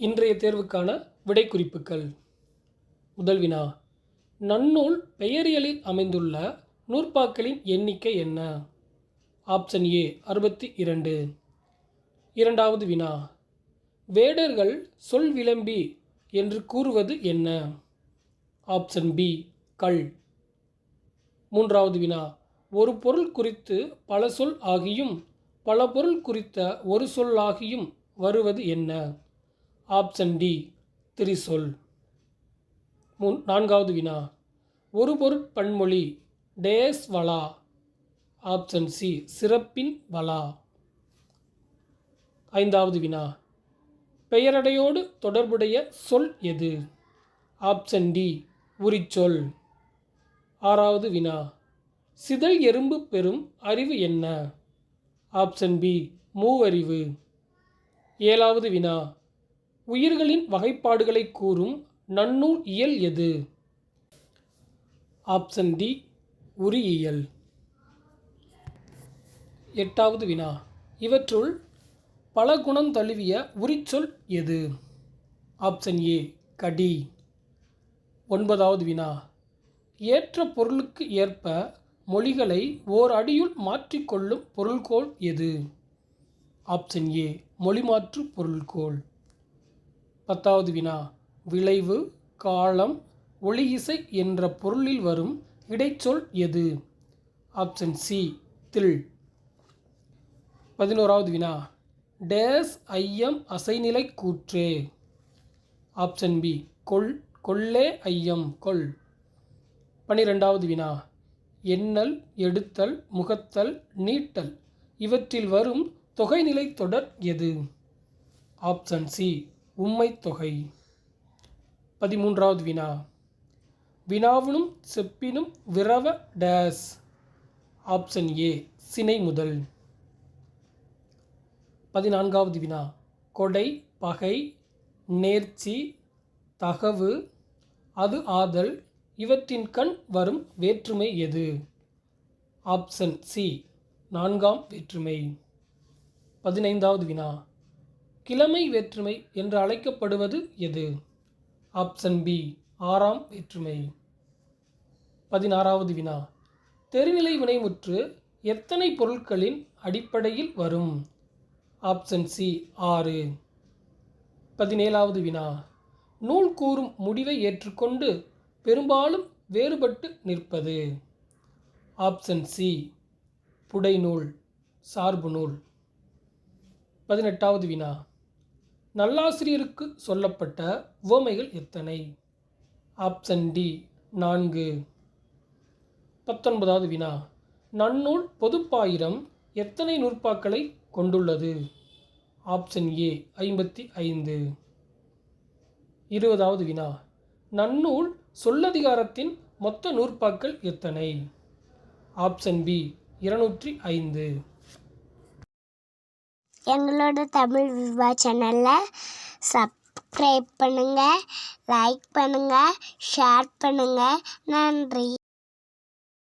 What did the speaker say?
இன்றைய தேர்வுக்கான விடை குறிப்புகள் முதல் வினா நன்னூல் பெயரியலில் அமைந்துள்ள நூற்பாக்களின் எண்ணிக்கை என்ன? ஆப்ஷன் ஏ அறுபத்தி இரண்டு. இரண்டாவது வினா வேடர்கள் சொல் விளம்பி என்று கூறுவது என்ன? ஆப்ஷன் பி கள் மூன்றாவது வினா ஒரு பொருள் குறித்து பல சொல் ஆகியும் பல பொருள் குறித்த ஒரு சொல்லாகியும் வருவது என்ன? ஆப்ஷன் டி திரிசொல். முன் நான்காவது வினா. ஒரு பொருட்பன்மொழி டேஸ் வலா. ஆப்ஷன் சி சிறப்பின் வலா. ஐந்தாவது வினா. பெயரடையோடு தொடர்புடைய சொல் எது? ஆப்ஷன் டி உரிச்சொல். ஆறாவது வினா. சிதல் எறும்பு பெறும் அறிவு என்ன? ஆப்ஷன் பி மூவறிவு. ஏழாவது வினா. உயிர்களின் வகைப்பாடுகளை கூறும் நன்னூல் இயல் எது? ஆப்ஷன் டி உரியியல். எட்டாவது வினா. இவற்றுள் பல குணம் தழுவிய உரிச்சொல் எது? ஆப்ஷன் ஏ கடி. ஒன்பதாவது வினா. ஏற்ற பொருளுக்கு ஏற்ப மொழிகளை ஓர் அடியுள் மாற்றிக்கொள்ளும் பொருள்கோள் எது? ஆப்ஷன் ஏ மொழிமாற்று பொருள்கோள். பத்தாவது வினா. விளைவு காலம் ஒளியிசை என்ற பொருளில் வரும் இடைச்சொல் எது? ஆப்ஷன் சி தில். பதினோராவது வினா. டேஸ் ஐயம் அசைநிலை கூற்றே. ஆப்ஷன் பி கொள் கொள்ளே ஐயம் கொள். பனிரெண்டாவது வினா. எண்ணல் எடுத்தல் முகத்தல் நீட்டல். இவற்றில் வரும் தொகைநிலை தொடர் எது? ஆப்ஷன் சி உம்மை தொகை. பதிமூன்றாவது வினா. வினாவினும் செப்பினும் விரவ டேஸ். ஆப்ஷன் ஏ சினை முதல். பதினான்காவது வினா. கொடை பகை நேர்ச்சி தகவு அது ஆதல் இவற்றின் கண் வரும் வேற்றுமை எது? ஆப்ஷன் சி நான்காம் வேற்றுமை. பதினைந்தாவது வினா. கிழமை வேற்றுமை என்று அழைக்கப்படுவது எது? ஆப்ஷன் பி ஆறாம் வேற்றுமை. பதினாறாவது வினா. தெரிநிலை வினைமுற்று எத்தனை பொருட்களின் அடிப்படையில் வரும்? ஆப்ஷன் சி ஆறு. பதினேழாவது வினா. நூல் கூறும் முடிவை ஏற்றுக்கொண்டு பெரும்பாலும் வேறுபட்டு நிற்பது. ஆப்ஷன் சி புடைநூல் சார்பு நூல் பதினெட்டாவது வினா. நல்லாசிரியருக்கு சொல்லப்பட்ட உவமைகள் எத்தனை? ஆப்ஷன் டி நான்கு. பத்தொன்பதாவது வினா. நன்னூல் பொதுப்பாயிரம் எத்தனை நூற்பாக்களை கொண்டுள்ளது? ஆப்ஷன் ஏ ஐம்பத்தி ஐந்து. இருபதாவது வினா. நன்னூல் சொல்லதிகாரத்தின் மொத்த நூற்பாக்கள் எத்தனை? ஆப்ஷன் பி இருநூற்றி ஐந்து. எங்களோட தமிழ் விவா சேனலில் சப்ஸ்கிரைப் பண்ணுங்கள் லைக் பண்ணுங்கள் ஷேர் பண்ணுங்கள் நன்றி.